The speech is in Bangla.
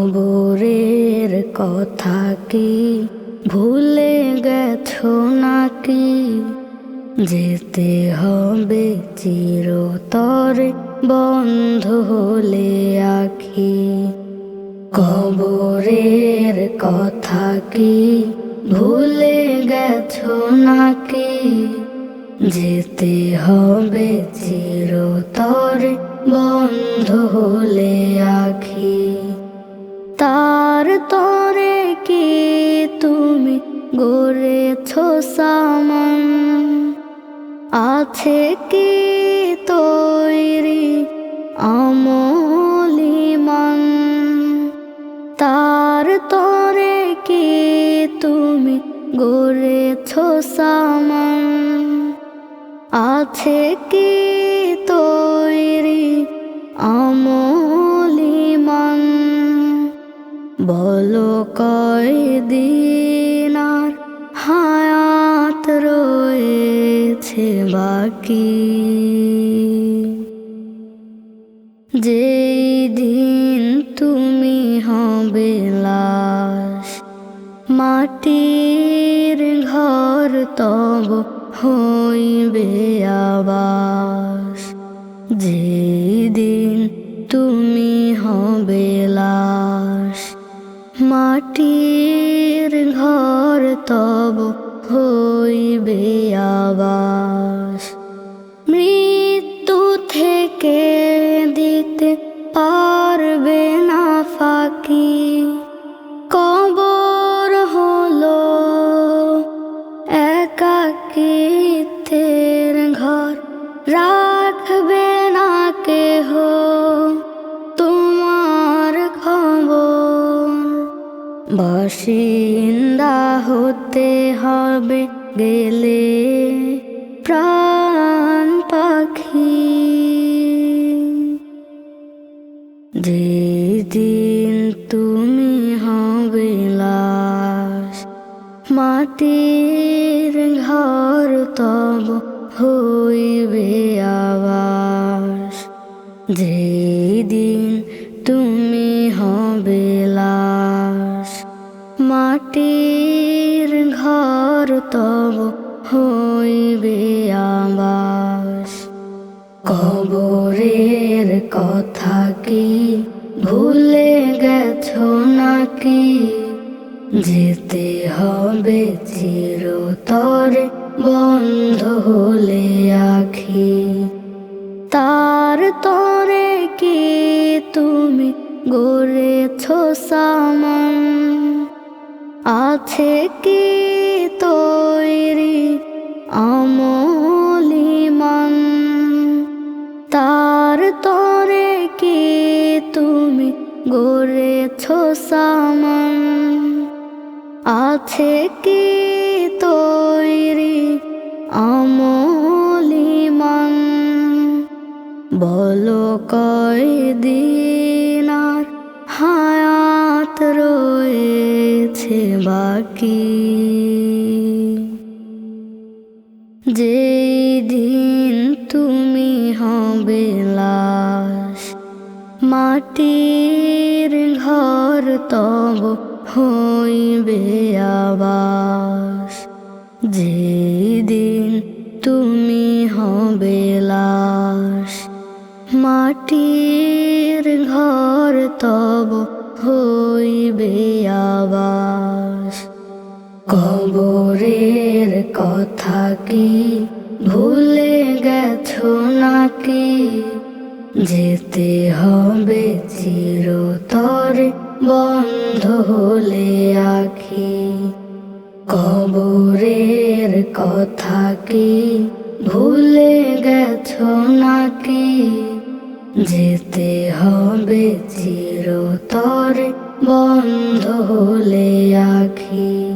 কবরের কথা কি ভুলে গেছো নাকি? যেতে হবে চিরতরে বন্ধ হলে আখি। কবরের কথা কি ভুলে গেছো নাকি? যেতে হবে চিরতরে বন্ধ হলে আখি। তার তরে কি তুমি গড়েছ সামান? আছে কি তৈরি আমলিমান তার তরে কি তুমি গড়েছ সামান? আছে কি বলো কয়দিন হায়াত রয়েছে বাকি। যেই দিন তুমি হবে লাশ, মাটির ঘর তব হইবে আবাস। যেদিন তুমি মাটির ঘর তব হইবে আবাস। মৃত্যু থেকে দিতে পারবে না ফাঁকি। কবর হলো একাকিত্বের ঘর। রাখবে না কেহ বাসিন্দা হতে হবে গেলে প্রাণ পাখি। যেদিন তুমি হবে লাশ, মাটির ঘর তব হইবে আবাস। যেদিন তুমি মাটির ঘর তব হইবে আবাস। কবরের কথা কি ভুলে গেছ নাকি? যেতে হবে চিরতরে বন্ধ হলে আখি। তার তরে কি তুমি গড়েছ সামান? আছে কি তৈরি আমলিমান তার তরে কি তুমি গড়েছ সামান? আছে কি তৈরি আমলিমান বলো কয়দিন আর হায়াত রয়েছে বাকি। যেই দিন তুমি হবে লাশ, মাটির ঘর তব হইবে আবাস। যেদিন তুমি হবে লাশ, মাটির ঘর তব হইবে আবাস। কবরের কথা কি ভুলে গেছো নাকি? যেতে হবে চিরতরে বন্ধ হলে আখি। কবরের কথা কি ভুলে গেছো নাকি? যেতে হবে চিরতরে বন্ধ হলে আখি।